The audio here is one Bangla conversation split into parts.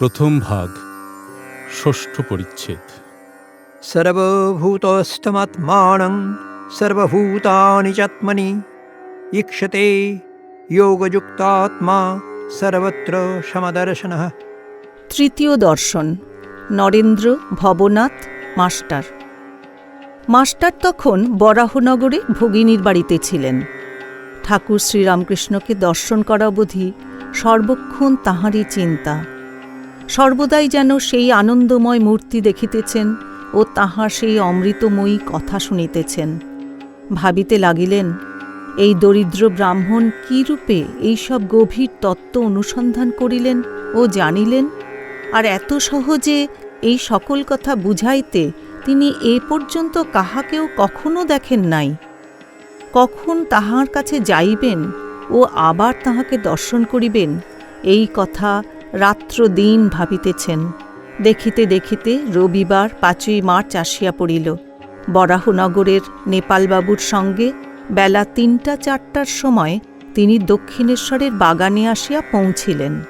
প্রথম ভাগ ষষ্ঠ পরিচ্ছেদ। সর্বভূতস্তমাত্মান সর্বভূতানি চাত্মনি ইক্ষতে যোগযুক্তাত্মা সর্বত্র সমদর্শন। তৃতীয় দর্শন নরেন্দ্র ভবনাথ মাস্টার। মাস্টার তখন বরাহনগরে ভগিনীর বাড়িতে ছিলেন। ঠাকুর শ্রীরামকৃষ্ণকে দর্শন করা অবধি সর্বক্ষণ তাঁহারই চিন্তা। সর্বদাই যেন সেই আনন্দময় মূর্তি দেখিতেছেন ও তাহার সেই অমৃতময়ী কথা শুনিতেছেন। ভাবিতে লাগিলেন, এই দরিদ্র ব্রাহ্মণ কি রূপে এইসব গভীর তত্ত্ব অনুসন্ধান করিলেন ও জানিলেন? আর এত সহজে এই সকল কথা বুঝাইতে তিনি এ পর্যন্ত কাহাকেও কখনো দেখেন নাই। কখন তাহার কাছে যাইবেন ও আবার তাহাকে দর্শন করিবেন, এই কথা রাত্র দিন ভাবিতেছেন। দেখিতে দেখিতে রবিবার পাঁচই মার্চ আসিয়া পড়িল। বরাহনগরের নেপালবাবুর সঙ্গে বেলা তিনটা চারটার সময় তিনি দক্ষিণেশ্বরের বাগানে আসিয়া পৌঁছিলেন।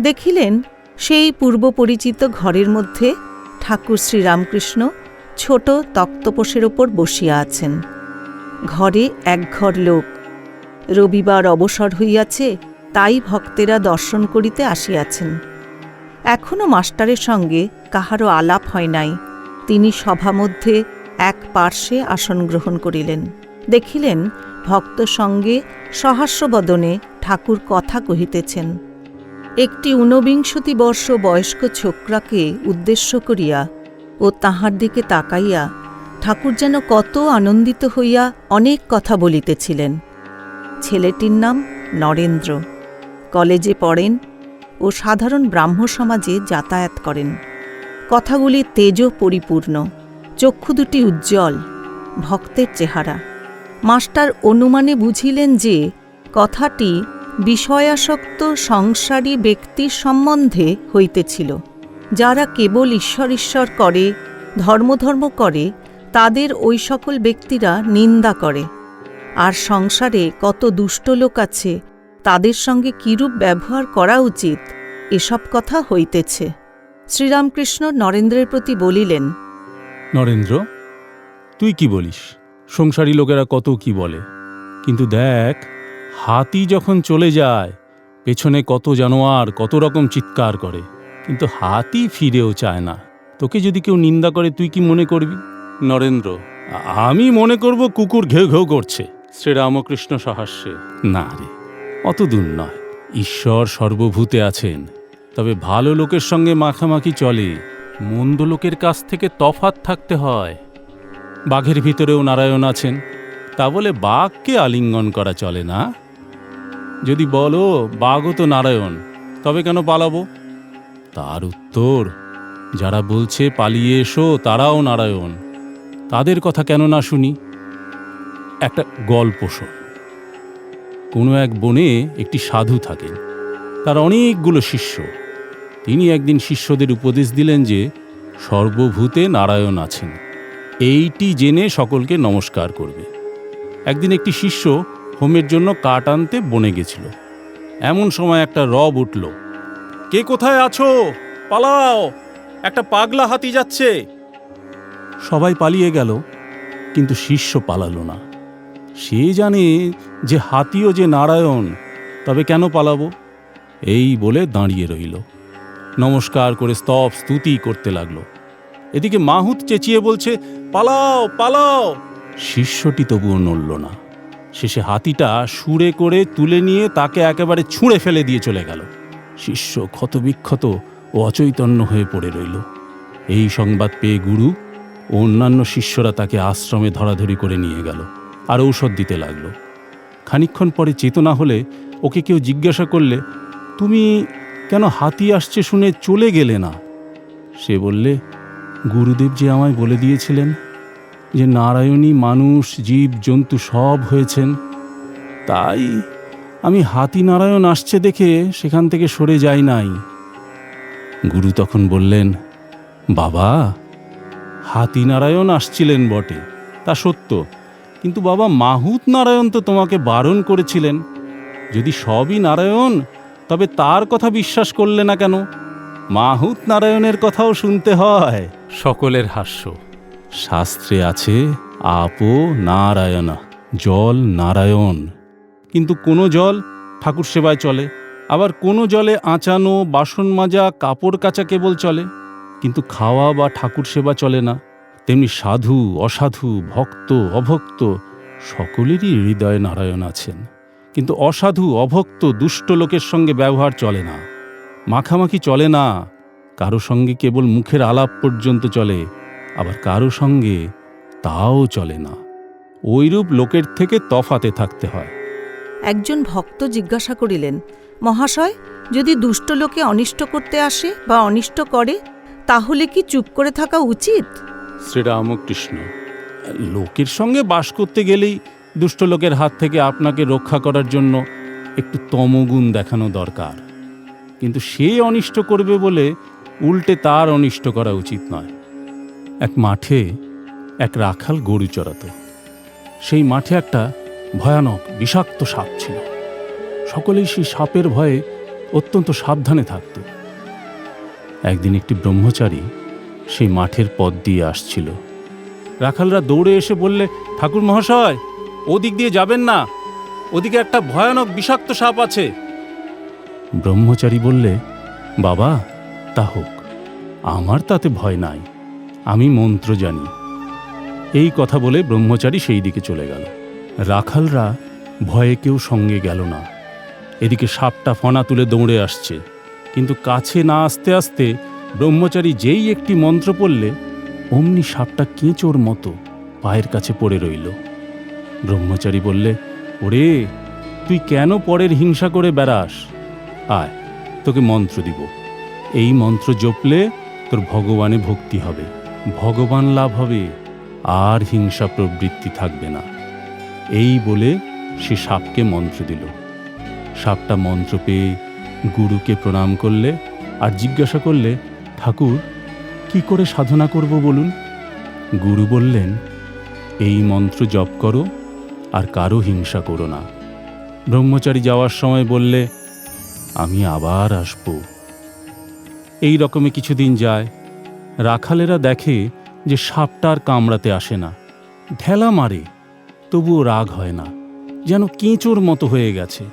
দেখিলেন সেই পূর্ব পরিচিত ঘরের মধ্যে ঠাকুর শ্রীরামকৃষ্ণ ছোট তক্তপোষের ওপর বসিয়া আছেন। ঘরে একঘর লোক। রবিবার অবসর হইয়াছে তাই ভক্তেরা দর্শন করিতে আসিয়াছেন। এখনও মাস্টারের সঙ্গে কাহারও আলাপ হয় নাই। তিনি সভামধ্যে এক পার্শ্বে আসন গ্রহণ করিলেন। দেখিলেন ভক্ত সঙ্গে সহাস্যবদনে ঠাকুর কথা কহিতেছেন। একটি ঊনবিংশতি বর্ষ বয়স্ক ছোকরাকে উদ্দেশ্য করিয়া ও তাহার দিকে তাকাইয়া ঠাকুর যেন কত আনন্দিত হইয়া অনেক কথা বলিতেছিলেন। ছেলেটির নাম নরেন্দ্র। কলেজে পড়েন ও সাধারণ ব্রাহ্ম সমাজে যাতায়াত করেন। কথাগুলি তেজ পরিপূর্ণ চক্ষু দুটি উজ্জ্বল, ভক্তের চেহারা। মাস্টার অনুমানে বুঝিলেন যে, কথাটি বিষয়াসক্ত সংসারী ব্যক্তির সম্বন্ধে হইতেছিল, যারা কেবল ঈশ্বর ঈশ্বর করে, ধর্মধর্ম করে, তাদের ওই সকল ব্যক্তিরা নিন্দা করে। আর সংসারে কত দুষ্ট লোক আছে তাদের সঙ্গে কিরূপ ব্যবহার করা উচিত? এসব কথা হইতেছে। শ্রীরামকৃষ্ণ নরেন্দ্রের প্রতি বলিলেন নরেন্দ্র তুই কি বলিস? সংসারী লোকেরা কত কি বলে। কিন্তু দেখ হাতি যখন চলে যায় পেছনে কত জানোয়ার কত রকম চিৎকার করে। কিন্তু হাতি ফিরেও চায় না। তোকে যদি কেউ নিন্দা করে তুই কি মনে করবি? নরেন্দ্র আমি মনে করব কুকুর ঘেউ ঘেউ করছে। শ্রীরামকৃষ্ণ সহাস্যে না রে। অত দূর নয়। ঈশ্বর সর্বভূতে আছেন, তবে ভালো লোকের সঙ্গে মাখামাখি চলে। মন্দ লোকের কাছ থেকে তফাত থাকতে হয়। বাঘের ভিতরেও নারায়ণ আছেন, তা বলে বাঘকে আলিঙ্গন করা চলে না? যদি বলো, বাঘও তো নারায়ণ, তবে কেন পালাবো? তার উত্তর, যারা বলছে পালিয়ে এসো, তারাও নারায়ণ। তাদের কথা কেন না শুনি? একটা গল্প শোন। কোনো এক বনে একটি সাধু থাকেন। তার অনেকগুলো শিষ্য। তিনি একদিন শিষ্যদের উপদেশ দিলেন যে, সর্বভূতে নারায়ণ আছেন। এইটি জেনে সকলকে নমস্কার করবে। একদিন একটি শিষ্য হোমের জন্য কাঠ আনতে বনে গেছিল। এমন সময় একটা রব উঠল। কে কোথায় আছো? পালাও! একটা পাগলা হাতি যাচ্ছে! সবাই পালিয়ে গেল, কিন্তু শিষ্য পালালো না। সে জানে যে হাতিও যে নারায়ণ, তবে কেন পালাবো? এই বলে দাঁড়িয়ে রইল। নমস্কার করে স্তব স্তুতি করতে লাগল। এদিকে মাহুত চেঁচিয়ে বলছে, পালাও পালাও! শিষ্যটি তবুও নড়ল না। শেষে হাতিটা সুরে করে তুলে নিয়ে তাকে একেবারে ছুঁড়ে ফেলে দিয়ে চলে গেল। শিষ্য ক্ষতবিক্ষত ও অচৈতন্য হয়ে পড়ে রইল। এই সংবাদ পেয়ে গুরু ও অন্যান্য শিষ্যরা তাকে আশ্রমে ধরাধরি করে নিয়ে গেল। আর ঔষধ দিতে লাগল। খানিকক্ষণ পরে চেতনা হলে ওকে কেউ জিজ্ঞাসা করলে, তুমি কেন হাতি আসছে শুনে চলে গেলে না? সে বললে, গুরুদেব যে আমায় বলে দিয়েছিলেন যে নারায়ণী মানুষ, জীব, জন্তু সব হয়েছেন, তাই আমি হাতি নারায়ণ আসছে দেখে সেখান থেকে সরে যাই নাই। গুরু তখন বললেন, বাবা, হাতি নারায়ণ আসছিলেন বটে, তা সত্য। কিন্তু বাবা মাহুত নারায়ণ তো তোমাকে বারণ করেছিলেন। যদি সবই নারায়ণ তবে তার কথা বিশ্বাস করলে না কেন? মাহুত নারায়ণের কথাও শুনতে হয়। সকলের হাস্য। শাস্ত্রে আছে আপো নারায়ণ জল নারায়ণ। কিন্তু কোনো জল ঠাকুর সেবায় চলে। আবার কোনো জলে আঁচানো বাসন মাজা কাপড় কাচা কেবল চলে। কিন্তু খাওয়া বা ঠাকুর সেবা চলে না। তেমনি সাধু, অসাধু, ভক্ত, অভক্ত সকলেরই হৃদয়ে নারায়ণ আছেন। কিন্তু অসাধু, অভক্ত, দুষ্ট লোকের সঙ্গে ব্যবহার চলে না। মাখামাখি চলে না। কারও সঙ্গে কেবল মুখের আলাপ পর্যন্ত চলে, আবার কারও সঙ্গে তাও চলে না। ওইরূপ লোকের থেকে তফাতে থাকতে হয়। একজন ভক্ত জিজ্ঞাসা করিলেন, মহাশয়, যদি দুষ্ট লোকে অনিষ্ট করতে আসে বা অনিষ্ট করে, তাহলে কি চুপ করে থাকা উচিত? শ্রীরামকৃষ্ণ, লোকের সঙ্গে বাস করতে গেলেই দুষ্ট লোকের হাত থেকে আপনাকে রক্ষা করার জন্য একটু তমগুণ দেখানো দরকার। কিন্তু সে অনিষ্ট করবে বলে উল্টে তার অনিষ্ট করা উচিত নয়। এক মাঠে এক রাখাল গরু চড়াতো। সেই মাঠে একটা ভয়ানক বিষাক্ত সাপ ছিল। সকলেই সেই সাপের ভয়ে অত্যন্ত সাবধানে থাকত। একদিন একটি ব্রহ্মচারী সেই মাঠের পথ দিয়ে আসছিল। রাখালরা দৌড়ে এসে বললে, ঠাকুর মহাশয়, ওদিক দিয়ে যাবেন না। ওদিকে একটা ভয়ানক বিষাক্ত সাপ আছে। ব্রহ্মচারী বললে, বাবা, তা হোক। আমার তাতে ভয় নাই। আমি মন্ত্র জানি। এই কথা বলে ব্রহ্মচারী সেই দিকে চলে গেল। রাখালরা ভয়ে কেউ সঙ্গে গেল না। এদিকে সাপটা ফনা তুলে দৌড়ে আসছে। কিন্তু কাছে না আসতে আসতে ব্রহ্মচারী যেই একটি মন্ত্র পড়লে, অমনি সাপটা কেঁচোর মতো পায়ের কাছে পড়ে রইল। ব্রহ্মচারী বললে, ওরে, তুই কেন পরের হিংসা করে বেড়াস? আয়, তোকে মন্ত্র দিব। এই মন্ত্র জপলে তোর ভগবানে ভক্তি হবে। ভগবান লাভ হবে, আর হিংসা প্রবৃত্তি থাকবে না। এই বলে সে সাপকে মন্ত্র দিল। সাপটা মন্ত্র পেয়ে গুরুকে প্রণাম করলে আর জিজ্ঞাসা করলে ঠাকুর, কি করে সাধনা করব বলুন? গুরু বললেন, এই মন্ত্র জপ করো আর কারও হিংসা করো না। ব্রহ্মচারী যাওয়ার সময় বললে, আমি আবার আসব। এই রকমে কিছুদিন যায়। রাখালেরা দেখে যে সাপটা আর কামড়াতে আসে না। ঢেলা মারে, তবুও রাগ হয় না। যেন কেঁচোর মতো হয়ে গেছে।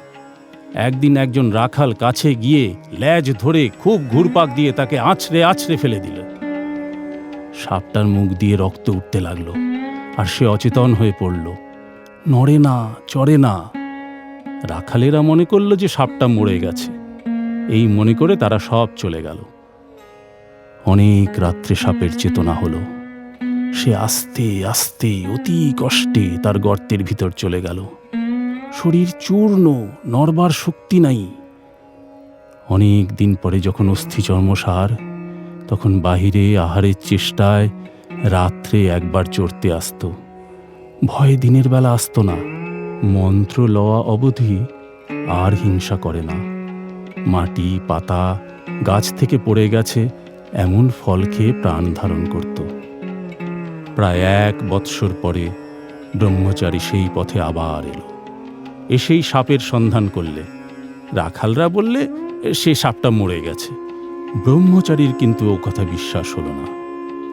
একদিন একজন রাখাল কাছে গিয়ে ল্যাজ ধরে খুব ঘুরপাক দিয়ে তাকে আছড়ে আছড়ে ফেলে দিল। সাপটার মুখ দিয়ে রক্ত উঠতে লাগল আর সে অচেতন হয়ে পড়ল। নড়ে না, চড়ে না। রাখালেরা মনে করল যে সাপটা মরে গেছে। এই মনে করে তারা সব চলে গেল। অনেক রাত্রে সাপের চেতনা হলো। সে আস্তে আস্তে, অতি কষ্টে তার গর্তের ভিতর চলে গেল। শরীর চূর্ণ, নড়বার শক্তি নাই। অনেক দিন পরে যখন অস্থি চর্মসার, তখন বাহিরে আহারের চেষ্টায় রাত্রে একবার চড়তে আসতো। ভয়ে দিনের বেলা আসতো না। মন্ত্র লওয়া অবধি আর হিংসা করে না। মাটি, পাতা, গাছ থেকে পড়ে গেছে, এমন ফল খেয়ে প্রাণ ধারণ করত। প্রায় এক বৎসর পরে ব্রহ্মচারী সেই পথে আবার এলো। এসেই সাপের সন্ধান করলে। রাখালরা বললে, সে সাপটা মরে গেছে। ব্রহ্মচারীর কিন্তু ও কথা বিশ্বাস হলো না।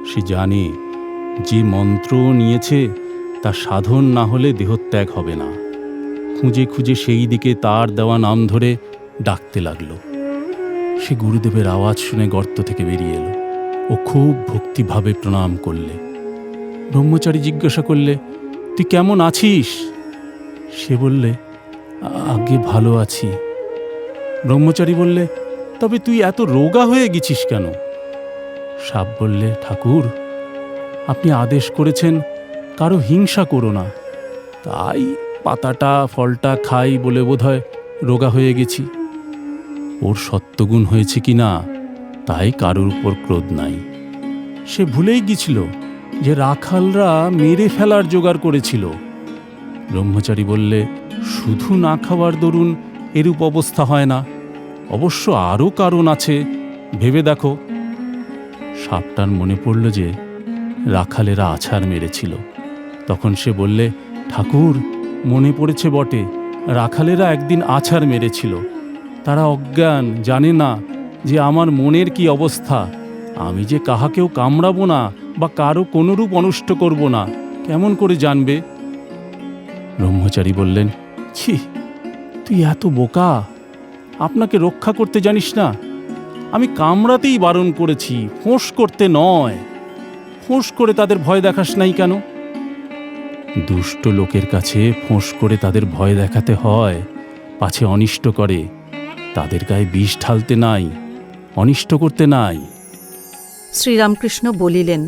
সে জানে, যে মন্ত্র নিয়েছে, তা সাধন না হলে দেহত্যাগ হবে না। খুঁজে খুঁজে সেই দিকে তার দেওয়া নাম ধরে ডাকতে লাগল। সে গুরুদেবের আওয়াজ শুনে গর্ত থেকে বেরিয়ে এলো ও খুব ভক্তিভাবে প্রণাম করলে। ব্রহ্মচারী জিজ্ঞাসা করলে, তুই কেমন আছিস? সে বললে আগে ভালো আছি। ব্রহ্মচারী বললে, তবে তুই এত রোগা হয়ে গেছিস কেন? সাপ বললে, ঠাকুর, আপনি আদেশ করেছেন, কারও হিংসা করো না। তাই পাতাটা, ফলটা খাই বলে বোধহয় রোগা হয়ে গেছি। ওর সত্যগুণ হয়েছে কি না, তাই কারোর উপর ক্রোধ নাই। সে ভুলেই গিয়েছিল যে রাখালরা মেরে ফেলার জোগাড় করেছিল। ব্রহ্মচারী বললে শুধু না খাওয়ার দরুন এরূপ অবস্থা হয় না। অবশ্য আরও কারণ আছে, ভেবে দেখো। সাপটার মনে পড়ল যে রাখালেরা আছাড় মেরেছিল। তখন সে বললে, ঠাকুর, মনে পড়েছে বটে, রাখালেরা একদিন আছাড় মেরেছিল। তারা অজ্ঞান, জানে না যে আমার মনের কি অবস্থা। আমি যে কাহাকেও কামড়াবো না বা কারও কোনোরূপ অনিষ্ট করব না, কেমন করে জানবে? ব্রহ্মচারী বললেন ছি, তুই এত বোকা। আপনাকে রক্ষা করতে জানিস না, আমি কামড়াতেই বারণ করেছি, ফোঁস করতে নয়। ফোঁস করে তাদের ভয় দেখাস নাই কেন? দুষ্ট লোকের কাছে ফোঁস করে তাদের ভয় দেখাতে হয়, পাছে অনিষ্ট করে। তাদের গায়ে বিষ ঢালতে নাই, অনিষ্ট করতে নাই। শ্রীরামকৃষ্ণ বলিলেন,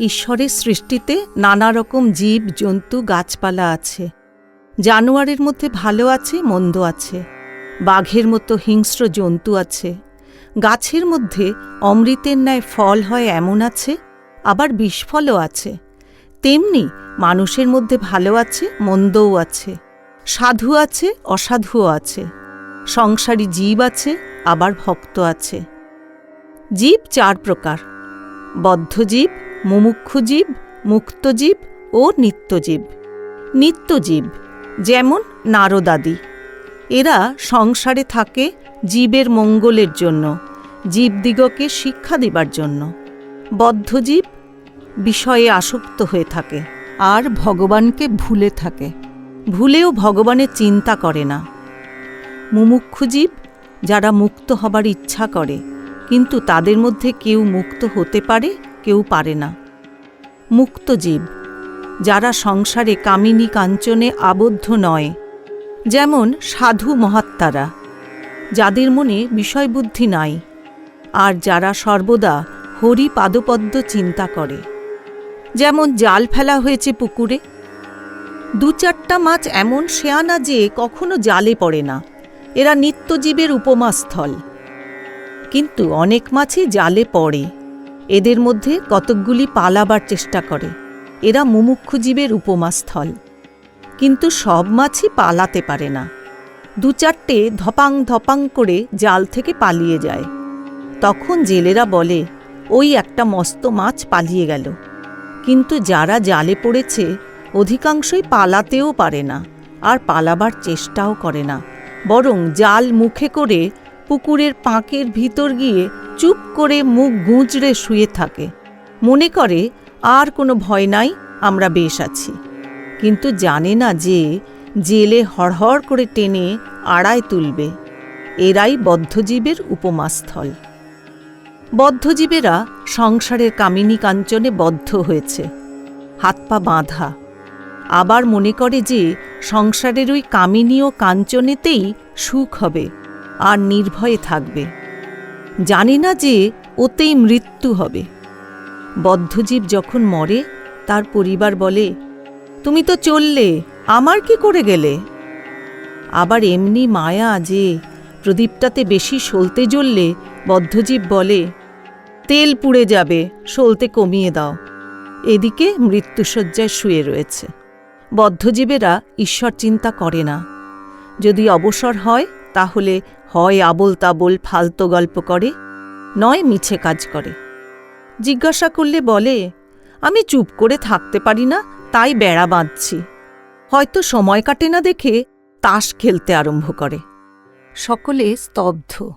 ঈশ্বরের সৃষ্টিতে নানা রকম জীব, জন্তু, গাছপালা আছে। জানোয়ারের মধ্যে ভালো আছে, মন্দ আছে। বাঘের মতো হিংস্র জন্তু আছে। গাছের মধ্যে অমৃতের ন্যায় ফল হয় এমন আছে, আবার বিষফলও আছে। তেমনি মানুষের মধ্যে ভালো আছে, মন্দও আছে। সাধু আছে, অসাধুও আছে। সংসারী জীব আছে, আবার ভক্ত আছে। জীব চার প্রকার। বদ্ধজীব মুমুক্ষুজীব মুক্তজীব ও নিত্যজীব নিত্যজীব যেমন নারদাদি এরা সংসারে থাকে জীবের মঙ্গলের জন্য, জীবদিগকে শিক্ষা দেবার জন্য। বদ্ধজীব বিষয়ে আসক্ত হয়ে থাকে আর ভগবানকে ভুলে থাকে। ভুলেও ভগবানের চিন্তা করে না। মুমুক্ষুজীব যারা মুক্ত হবার ইচ্ছা করে, কিন্তু তাদের মধ্যে কেউ মুক্ত হতে পারে, কেউ পারে না। মুক্ত জীব যারা সংসারে কামিনী কাঞ্চনে আবদ্ধ নয়, যেমন সাধু মহাত্মারা, যাদের মনে বিষয়বুদ্ধি নাই, আর যারা সর্বদা হরি পাদপদ্ম চিন্তা করে। যেমন জাল ফেলা হয়েছে পুকুরে। দু চারটা মাছ এমন শেয়ানা যে কখনো জালে পড়ে না, এরা নিত্যজীবের উপমাস্থল। কিন্তু অনেক মাছই জালে পড়ে, এদের মধ্যে কতকগুলি পালাবার চেষ্টা করে। এরা মুমুক্ষু জীবের উপমাস্থল। কিন্তু সব মাছই পালাতে পারে না। দু চারটে ধপাং ধপাং করে জাল থেকে পালিয়ে যায়। তখন জেলেরা বলে, ওই একটা মস্ত মাছ পালিয়ে গেল। কিন্তু যারা জালে পড়েছে, অধিকাংশই পালাতেও পারে না আর পালাবার চেষ্টাও করে না। বরং জাল মুখে করে পুকুরের পাঁকের ভিতর গিয়ে চুপ করে মুখ গুঁজড়ে শুয়ে থাকে। মনে করে আর কোনো ভয় নাই, আমরা বেশ আছি। কিন্তু জানে না যে, জেলে হড়হড় করে টেনে আড়ায় তুলবে। এরাই বদ্ধজীবের উপমাস্থল। বদ্ধজীবেরা সংসারের কামিনী কাঞ্চনে বদ্ধ হয়েছে। হাত পা বাঁধা। আবার মনে করে যে, সংসারের ওই কামিনী ও কাঞ্চনেতেই সুখ হবে, আর নির্ভয়ে থাকবে। জানে না যে, ওতেই মৃত্যু হবে। বদ্ধজীব যখন মরে, তার পরিবার বলে, তুমি তো চললে, আমার কি করে গেলে? আবার এমনি মায়া যে প্রদীপটাতে বেশি সলতে জ্বললে, বদ্ধজীব বলে, তেল পুড়ে যাবে, সলতে কমিয়ে দাও। এদিকে মৃত্যুসজ্জায় শুয়ে রয়েছে। বদ্ধজীবেরা ঈশ্বর চিন্তা করে না। যদি অবসর হয়, তাহলে হয় আবোল তাবোল ফালতো গল্প করে, নয় মিছে কাজ করে। জিজ্ঞাসা করলে বলে, আমি চুপ করে থাকতে পারি না, তাই বেড়া বাঁধছি। হয়তো সময় কাটে না দেখে তাস খেলতে আরম্ভ করে। সকলে স্তব্ধ।